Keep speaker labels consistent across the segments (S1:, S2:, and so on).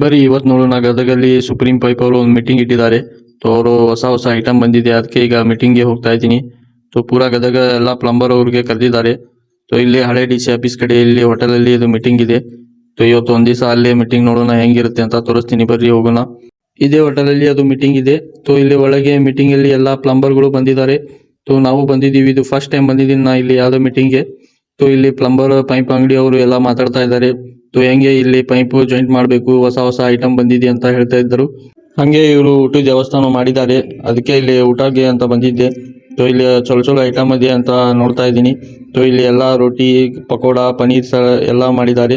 S1: ಬರೀ ಇವತ್ತು ನೋಡೋಣ ಗದಗಲ್ಲಿ ಸುಪ್ರೀಂ ಪೈಪ್ ಅವರು ಒಂದು ಮೀಟಿಂಗ್ ಇಟ್ಟಿದ್ದಾರೆ. ಸೊ ಅವರು ಹೊಸ ಹೊಸ ಐಟಮ್ ಬಂದಿದೆ. ಅದಕ್ಕೆ ಈಗ ಮೀಟಿಂಗ್ಗೆ ಹೋಗ್ತಾ ಇದ್ದೀನಿ. ಸೊ ಪೂರಾ ಗದಗ ಎಲ್ಲ ಪ್ಲಂಬರ್ ಅವ್ರಿಗೆ ಕರೆದಿದ್ದಾರೆ. ಸೊ ಇಲ್ಲಿ ಹಳೆ ಡಿ ಸಿ ಆಫೀಸ್ ಕಡೆ, ಇಲ್ಲಿ ಹೋಟೆಲ್ ಅಲ್ಲಿ ಇದು ಮೀಟಿಂಗ್ ಇದೆ. ಸೊ ಇವತ್ತು ಒಂದ್ ದಿವಸ ಅಲ್ಲೇ ಮೀಟಿಂಗ್ ನೋಡೋಣ, ಹೆಂಗಿರುತ್ತೆ ಅಂತ ತೋರಿಸ್ತೀನಿ. ಬರ್ರಿ ಹೋಗೋಣ. ಇದೇ ಹೋಟೆಲ್ ಅಲ್ಲಿ ಅದು ಮೀಟಿಂಗ್ ಇದೆ. ಸೊ ಇಲ್ಲಿ ಒಳಗೆ ಮೀಟಿಂಗ್ ಅಲ್ಲಿ ಎಲ್ಲ ಪ್ಲಂಬರ್ಗಳು ಬಂದಿದ್ದಾರೆ. ಸೊ ನಾವು ಬಂದಿದ್ದೀವಿ. ಇದು ಫಸ್ಟ್ ಟೈಮ್ ಬಂದಿದ್ದೀನಿ ನಾ ಇಲ್ಲಿ ಯಾವುದೋ ಮೀಟಿಂಗ್ಗೆ ಸೊ ಇಲ್ಲಿ ಪ್ಲಂಬರ್ ಪೈಪ್ ಅಂಗಡಿ ಅವರು ಎಲ್ಲ ಮಾತಾಡ್ತಾ ಇದ್ದಾರೆ. ಸೊ ಹೆಂಗೆ ಇಲ್ಲಿ ಪೈಪು ಜಾಯಿಂಟ್ ಮಾಡಬೇಕು, ಹೊಸ ಹೊಸ ಐಟಮ್ ಬಂದಿದೆ ಅಂತ ಹೇಳ್ತಾ ಇದ್ದರು. ಹಂಗೆ ಇವರು ಊಟದ ದೇವಸ್ಥಾನ ಮಾಡಿದ್ದಾರೆ. ಅದಕ್ಕೆ ಇಲ್ಲಿ ಊಟಕ್ಕೆ ಅಂತ ಬಂದಿದ್ದೆ. ಸೊ ಇಲ್ಲಿ ಚಲೋ ಚಲೋ ಐಟಮ್ ಇದೆ ಅಂತ ನೋಡ್ತಾ ಇದ್ದೀನಿ. ಸೊ ಇಲ್ಲಿ ಎಲ್ಲ ರೊಟ್ಟಿ ಪಕೋಡ, ಪನೀರ್ ಸ ಎಲ್ಲ ಮಾಡಿದ್ದಾರೆ.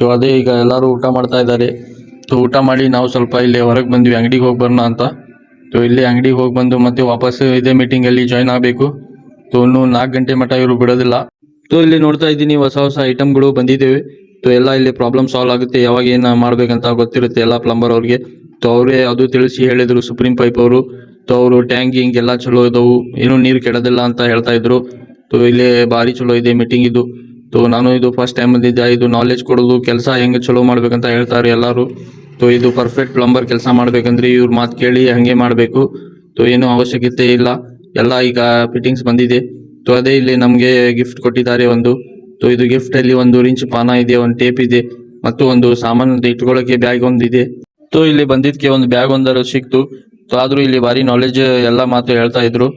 S1: ಸೊ ಅದೇ ಈಗ ಎಲ್ಲರೂ ಊಟ ಮಾಡ್ತಾ ಇದ್ದಾರೆ. ಸೊ ಊಟ ಮಾಡಿ ನಾವು ಸ್ವಲ್ಪ ಇಲ್ಲಿ ಹೊರಗೆ ಬಂದ್ವಿ. ಅಂಗಡಿಗೆ ಹೋಗಿ ಬರೋಣ ಅಂತ. ಸೊ ಇಲ್ಲಿ ಅಂಗಡಿಗೆ ಹೋಗಿ ಬಂದು ಮತ್ತೆ ವಾಪಸ್ ಇದೇ ಮೀಟಿಂಗ್ ಅಲ್ಲಿ ಜಾಯ್ನ್ ಆಗಬೇಕು. ಸೊ ಇನ್ನೂ ನಾಲ್ಕು ಗಂಟೆ ಮಟ್ಟ ಇವರು ಬಿಡೋದಿಲ್ಲ. ಸೊ ಇಲ್ಲಿ ನೋಡ್ತಾ ಇದ್ದೀನಿ ಹೊಸ ಹೊಸ ಐಟಮ್ಗಳು ಬಂದಿದ್ದೇವೆ. ಎಲ್ಲ ಇಲ್ಲಿ ಪ್ರಾಬ್ಲಮ್ ಸಾಲ್ವ್ ಆಗುತ್ತೆ. ಯಾವಾಗ ಏನ ಮಾಡ್ಬೇಕಂತ ಗೊತ್ತಿರುತ್ತೆ ಎಲ್ಲ ಪ್ಲಂಬರ್ ಅವ್ರಿಗೆ. ಅವರೇ ಅದು ತಿಳಿಸಿ ಹೇಳಿದ್ರು ಸುಪ್ರೀಂ ಪೈಪ್ ಅವರು. ಅವರು ಟ್ಯಾಂಕ್ ಗಿಂಗ್ ಎಲ್ಲ ಚಲೋ ಇದಾವು ಏನು ನೀರು ಕೆಡೋದಿಲ್ಲ ಅಂತ ಹೇಳ್ತಾ ಇದ್ರು. ಇಲ್ಲಿ ಭಾರಿ ಚಲೋ ಇದೆ ಮೀಟಿಂಗ್ ಇದು. ಸೊ ನಾನು ಇದು ಫಸ್ಟ್ ಟೈಮ್ ಬಂದಿದ್ದೆ. ಇದು ನಾಲೆಜ್ ಕೊಡೋದು, ಕೆಲಸ ಹೆಂಗೆ ಚಲೋ ಮಾಡ್ಬೇಕಂತ ಹೇಳ್ತಾರೆ ಎಲ್ಲರೂ. ಸೊ ಇದು ಪರ್ಫೆಕ್ಟ್ ಪ್ಲಂಬರ್ ಕೆಲಸ ಮಾಡ್ಬೇಕಂದ್ರೆ ಇವ್ರ ಮಾತು ಕೇಳಿ ಹಂಗೆ ಮಾಡಬೇಕು. ಸೊ ಏನು ಅವಶ್ಯಕತೆ ಇಲ್ಲ. ಎಲ್ಲ ಈಗ ಫಿಟ್ಟಿಂಗ್ಸ್ ಬಂದಿದೆ. ಸೊ ಅದೇ ಇಲ್ಲಿ ನಮಗೆ ಗಿಫ್ಟ್ ಕೊಟ್ಟಿದ್ದಾರೆ ಒಂದು. ಇದು ಗಿಫ್ಟ್ ಅಲ್ಲಿ ಒಂದು ರಿಂಚ್ ಪಾನ ಇದೆ, ಒಂದು ಟೇಪ್ ಇದೆ, ಮತ್ತು ಒಂದು ಸಾಮಾನು ಇಟ್ಕೊಳ್ಳೋಕೆ ಬ್ಯಾಗ್ ಒಂದಿದೆ ಸೊ ಇಲ್ಲಿ ಬಂದಿದ್ಕೆ ಒಂದು ಬ್ಯಾಗ್ ಒಂದರ ಸಿಕ್ತು. ಆದ್ರೂ ಇಲ್ಲಿ ಬಾರಿ ನಾಲೆಜ್ ಎಲ್ಲ ಮಾತು ಹೇಳ್ತಾ ಇದ್ರು.